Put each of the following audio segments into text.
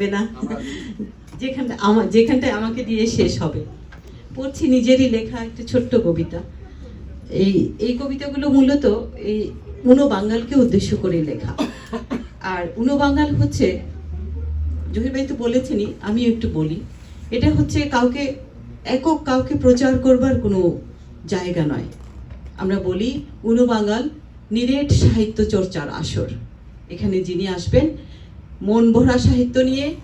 লাগবে না। যেখানটা আমার যেখানটায় আমাকে দিয়ে শেষ হবে। পড়ছি নিজেরই লেখা একটা ছোট্ট কবিতা। এই এই কবিতাগুলো মূলত এই উনো বাঙ্গালকে উদ্দেশ্য করে লেখা। আর উনো বাঙ্গাল হচ্ছে জহির ভাই তো বলেছেনই আমি একটু বলি এটা হচ্ছে কাউকে একক কাউকে প্রচার করবার কোনো জায়গা নয়। আমরা বলি উনো বাঙ্গাল নিরেট সাহিত্য চর্চার আসর। এখানে যিনি আসবেন মন ভরা সাহিত্য নিয়ে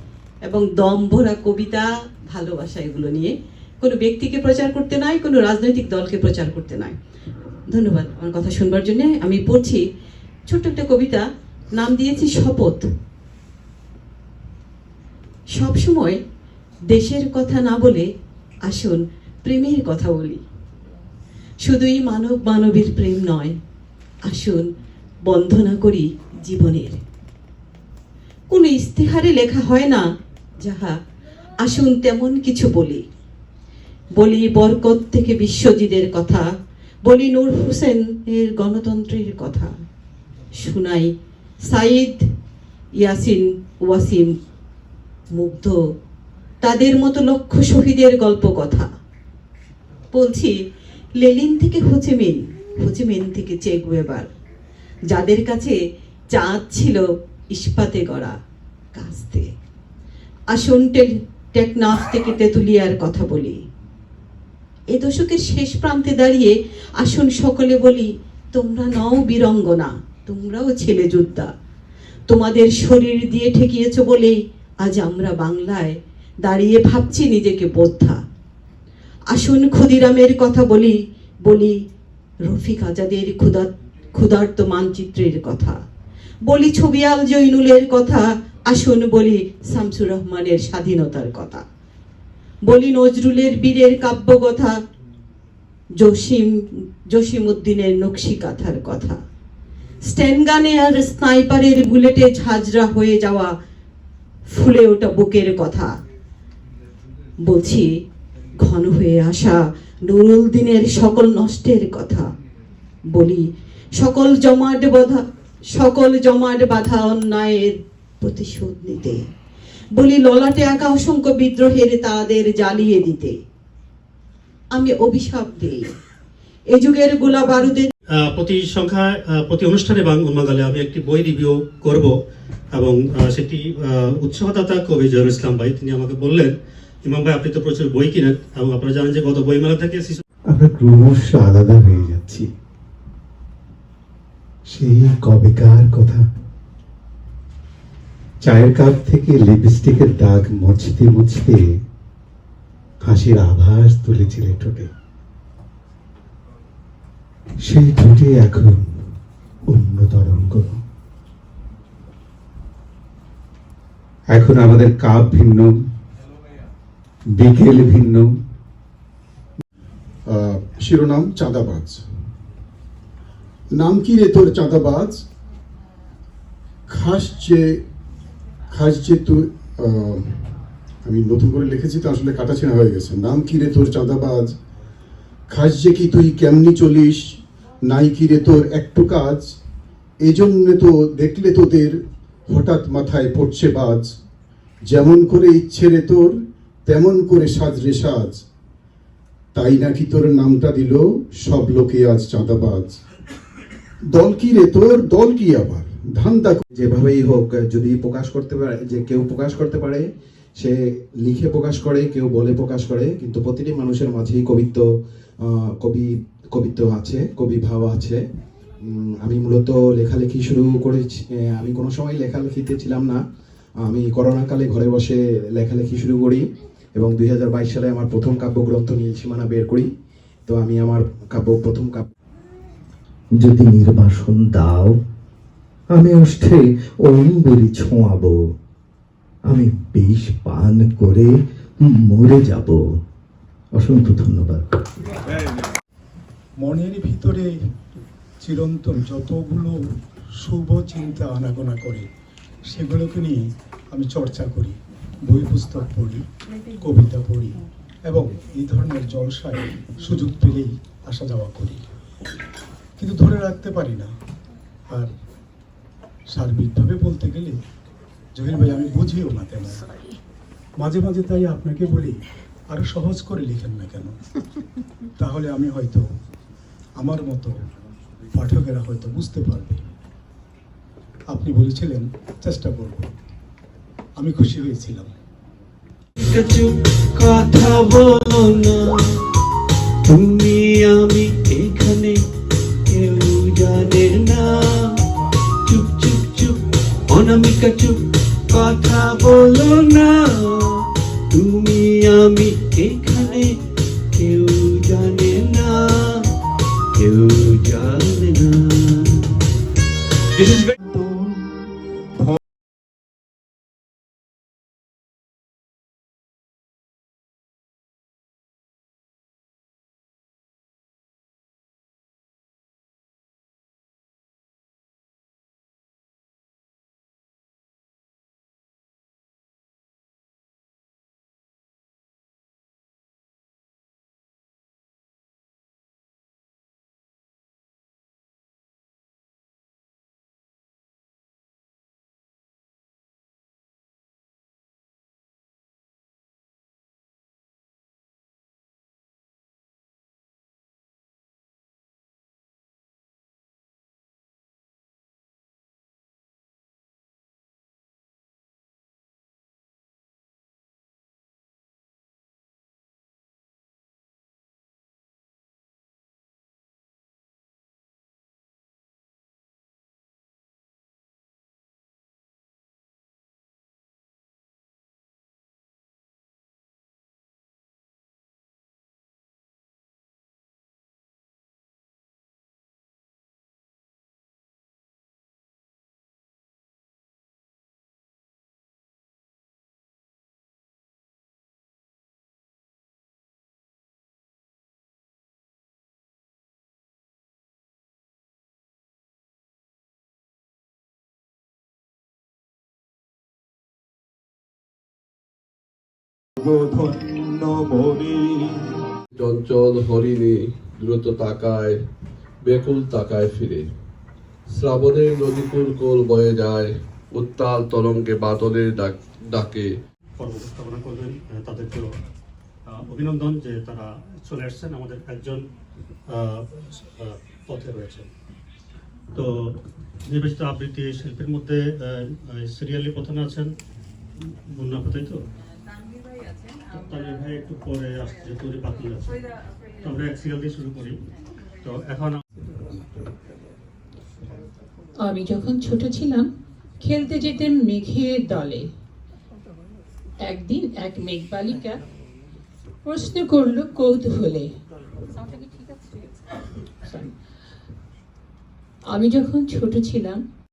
এবং দম ভরা কবিতা ভালোবাসা এগুলো নিয়ে। কোনো ব্যক্তিকে প্রচার করতে নয়, কোনো রাজনৈতিক দলকে প্রচার করতে নয়। ধন্যবাদ আমার কথা শুনবার জন্য। আমি পড়ছি ছোট্ট একটা কবিতা, নাম দিয়েছি শপথ। সবসময় দেশের কথা না বলে আসুন প্রেমের কথা বলি। শুধুই মানব মানবীর প্রেম নয়, আসুন বন্ধনা করি জীবনের। কোন ইস্তেহারে লেখা হয় না। যাহা, আসুন তেমন কিছু বলি। বলি বরকত থেকে বিশ্বজিদের কথা, বলি নূর হোসেনের গণতন্ত্রের কথা। শুনাই সাইদ ইয়াসিন ওয়াসিম মুগ্ধ, তাদের মতো লক্ষ শহীদের গল্প কথা। বলছি, লেলিন থেকে হোচেমিন হোচেমিন থেকে চেক ওয়েবার। যাদের কাছে চাঁদ ছিল ইস্পাতে গড়া কাস্তে আসন টেল- টেকনাফ থেকে তেতুলিয়ার কথা বলি। এ দশকের শেষ প্রান্তে দাঁড়িয়ে আসুন সকলে বলি, তোমরা নও বীরঙ্গনা, তোমরাও ছেলে যোদ্ধা। তোমাদের শরীর দিয়ে ঠেকিয়েছ বলেই আজ আমরা বাংলায় দাঁড়িয়ে ভাবছি নিজেকে বোদ্ধা। আসুন ক্ষুদিরামের কথা বলি বলি রফিক আজাদের ক্ষুদা, ক্ষুধার্ত মানচিত্রের কথা। বলি ছবিয়াল জৈনুলের কথা, আসুন বলি শামসুর রহমানের স্বাধীনতার কথা। বলি নজরুলের বীরের কাব্য কথা, জসিম জসিম উদ্দিনের নকশি কাথার কথা। স্ট্যানগানে আর স্নাইপারের বুলেটে ঝাঁঝরা হয়ে যাওয়া ফুলে ওঠা বুকের কথা। বলছি, ঘন হয়ে আসা নুরুল দিনের সকল নষ্টের কথা। বলি, সকল জমাট বাধা সকল জমাট বাধা অন্যায়ের প্রতিশোধ নিতে। বলি ললাটে আঁকা অসংখ্য বিদ্রোহের তাদের জ্বালিয়ে দিতে। আমি অভিশাপ দিই। এ যুগের গোলা বারুদের প্রতি সংখ্যা প্রতি অনুষ্ঠানে বাংলাগালে আমি একটি বই রিভিউ করব এবং আহ, সেটি আহ, উৎসাহদাতা কবি জহুর ইসলাম ভাই তিনি আমাকে বললেন ইমাম ভাই আপনি তো প্রচুর বই কিনেন এবং আপনারা জানেন যে গত বইমেলা থেকে শিশু আমরা ক্রমশ আলাদা হয়ে যাচ্ছি। সেই কবেকার কথা। চায়ের কাপ থেকে লিপস্টিকের দাগ মুছতে মুছতে হাসির আভাস তুলেছিলে ঠোঁটে। সেই ঠোঁটে এখন অন্য তরঙ্গ। এখন আমাদের কাপ ভিন্ন, বিকেল ভিন্ন। শিরোনাম চাঁদাবাজ। নাম কি রে তোর চাঁদাবাজ? খাস যে খাস যে তুই আমি নতুন করে লিখেছি তো আসলে কাটাছেঁড়া হয়ে গেছে। নাম কি রে তোর চাঁদাবাজ? খাস যে কি তুই কেমনি চলিস? নাই কি রে তোর একটু কাজ? এজন্য তো দেখলে তোদের হঠাৎ মাথায় পড়ছে বাজ। যেমন করে ইচ্ছে রে তোর, তেমন করে সাজ রে সাজ। তাই নাকি তোর নামটা দিল সব লোকে আজ চাঁদাবাজ। দল কি রে তোর? দল কি আবার? ধান্দা যেভাবেই হোক, যদি প্রকাশ করতে পারে, যে কেউ প্রকাশ করতে পারে, সে লিখে প্রকাশ করে, কেউ বলে প্রকাশ করে, কিন্তু প্রতিটি মানুষের মাঝেই কবিত্ব কবি, কবিত্ব আছে, কবি ভাব আছে। আমি মূলত লেখালেখি শুরু করেছি আমি কোনো সময় লেখালেখিতে ছিলাম না। আমি করোনাকালে ঘরে বসে লেখালেখি শুরু করি এবং দুই হাজার বাইশ সালে আমার প্রথম কাব্যগ্রন্থ নীল সীমানা বের করি। তো আমি আমার কাব্য, প্রথম কাব্য যদি নির্বাসন দাও, আমি ওষ্ঠে অম্বরি ছোঁয়াবো। আমি বিষ পান করে মরে যাব। অসংখ্য ধন্যবাদ। মনের ভিতরে চিরন্তন যতগুলো শুভ চিন্তা আনাগোনা করে, সেগুলোকে নিয়ে আমি চর্চা করি, বই পুস্তক পড়ি, কবিতা পড়ি, এবং এই ধরনের জলসায় সুযোগ পেলেই আসা যাওয়া করি। কিন্তু ধরে রাখতে পারি না। আর সার্বিকভাবে বলতে গেলে জহির ভাই আমি বুঝিও না কেন। মাঝে মাঝে তাই আপনাকে বলি আরও সহজ করে লিখেন না কেন। তাহলে আমি হয়তো আমার মতো পাঠকেরা হয়তো বুঝতে পারবে। আপনি বলেছিলেন চেষ্টা করব। আমি খুশি হয়েছিলাম। কথা বলো না। তুমি আমি এখানে জানে না চঞ্চল হরিণী দ্রুত তাকায় বেকুল তাকায় ফিরে। শ্রাবণের নদীকুল কোল বয়ে যায় উত্তাল তরঙ্গে বাদলের ডাকে পর্ব উপস্থাপনা করবেন তাদেরকেও অভিনন্দন যে তারা চলে আসছেন আমাদের একজন পথে রয়েছে তো নির্বাচিত আবৃত্তি শিল্পীর মধ্যে সিরিয়ালি প্রথমে আছেন মুন্না তাই তো? ভাই একটু পরে আসছে উনি আছে। তো আমরা এক সিরিয়াল দিয়ে শুরু করি। তো এখন আমি যখন ছোট ছিলাম খেলতে যেতাম মেঘের দলে। একদিন এক মেঘ বালিকা প্রশ্ন করল কৌতূহলে। আমি যখন ছোট ছিলাম